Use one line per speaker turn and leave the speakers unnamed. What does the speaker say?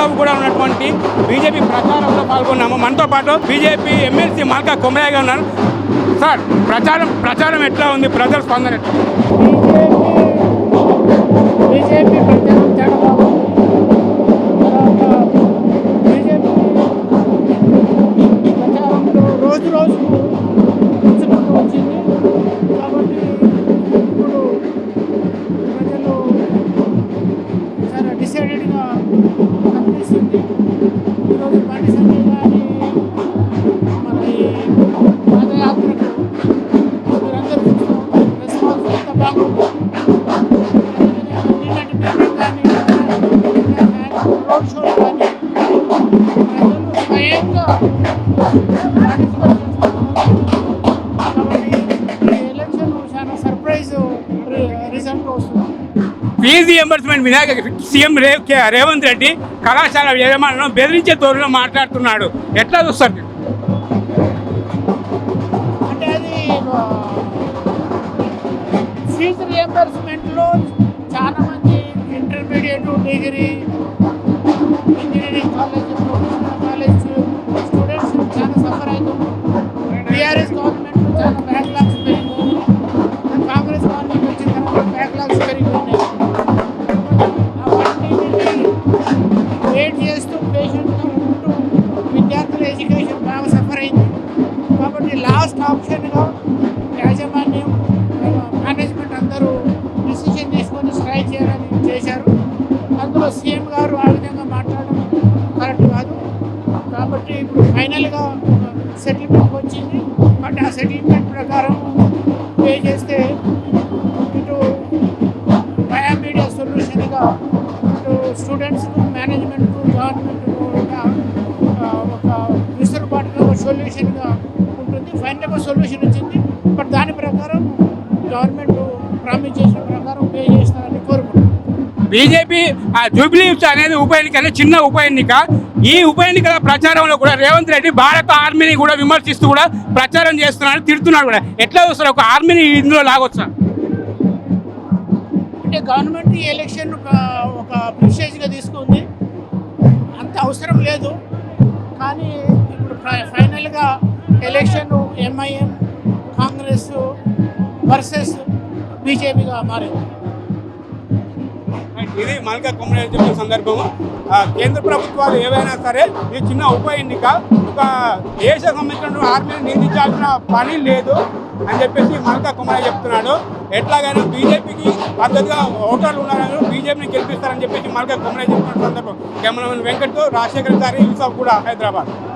యూసఫ్ కూడా ఉన్నటువంటి బీజేపీ ప్రచారంలో పాల్గొన్నాము. మనతో పాటు బీజేపీ ఎమ్మెల్సీ మల్కా కొమరయ్య గారు ఉన్నారు. సార్ ప్రచారం ప్రచారం ఎట్లా ఉంది? ప్రజల స్పందన ఎట్లా
రోడ్ షో కానీ ప్రజలు స్వయంగా ఎలక్షన్ చాలా సర్ప్రైజ్ రిజల్ట్ వస్తుంది
ఫీజు రియంబర్స్మెంట్ మీద సీఎం రే రేవంత్ రెడ్డి కళాశాల యజమానులను బెదిరించే తోరులో మాట్లాడుతున్నాడు. ఎట్లా చూస్తారు
ఫీజు రియంబర్స్మెంట్లో చాలా మంది intermediate degree engineering college professional college students చాలా సఫర్ అవుతున్నారు టీఆర్ఎస్ గవర్నమెంట్ చాలా బ్యాక్లాగ్స్ పెరిగినాయి కాంగ్రెస్ గవర్నమెంట్ వచ్చిన తర్వాత బ్యాక్లాగ్స్ పెరిగిపోయినాయి. చేశారు. అందులో సీఎం గారు ఆ విధంగా మాట్లాడడం కరెక్ట్ కాదు. కాబట్టి ఇప్పుడు ఫైనల్గా సెటిల్మెంట్ వచ్చింది. బట్ ఆ సెటిల్మెంట్ ప్రకారం పే చేస్తే ఇటు బయా మీడియా సొల్యూషన్గా ఇటు స్టూడెంట్స్కు మేనేజ్మెంట్కు గవర్నమెంట్కు కూడా ఒక విసులుబాటుగా ఒక సొల్యూషన్గా ఉంటుంది. ఫైనల్గా సొల్యూషన్ వచ్చింది. బట్ దాని ప్రకారం గవర్నమెంట్ ప్రామిస్ చేసిన
బీజేపీ ఆ జూబ్లీ అనేది ఉప ఎన్నిక అనేది చిన్న ఉప ఎన్నిక. ఈ ఉప ఎన్నికల ప్రచారంలో కూడా రేవంత్ రెడ్డి భారత ఆర్మీని కూడా విమర్శిస్తూ కూడా ప్రచారం చేస్తున్నాడు తిడుతున్నాడు కూడా. ఎట్లా చూస్తారు? ఒక ఆర్మీని ఇందులో లాగొచ్చా?
అంటే గవర్నమెంట్ ఈ ఎలక్షన్ ఒక ఒక తీసుకుంది. అంత అవసరం లేదు. కానీ ఇప్పుడు ఫై- ఫైనల్గా ఎలక్షన్ ఎంఐఎం కాంగ్రెస్ వర్సెస్ బీజేపీగా మారింది.
ఇది మల్కా కుమ్మరి చెప్పిన సందర్భము. కేంద్ర ప్రభుత్వాలు ఏవైనా సరే ఈ చిన్న ఉప ఎన్నిక ఒక దేశ సంబంధించిన ఆర్మీని నిందించాల్సిన పని లేదు అని చెప్పేసి మల్కా కుమ్మరి చెప్తున్నాడు. ఎట్లాగైనా బీజేపీకి పద్ధతిగా ఓటర్లు ఉన్నారని బీజేపీని గెలిపిస్తారని చెప్పేసి మల్కా కుమ్మరి చెప్తున్న సందర్భం. కెమెరామెన్ వెంకట్తో రాజశేఖర్ గారి యూసఫ్ కూడా హైదరాబాద్.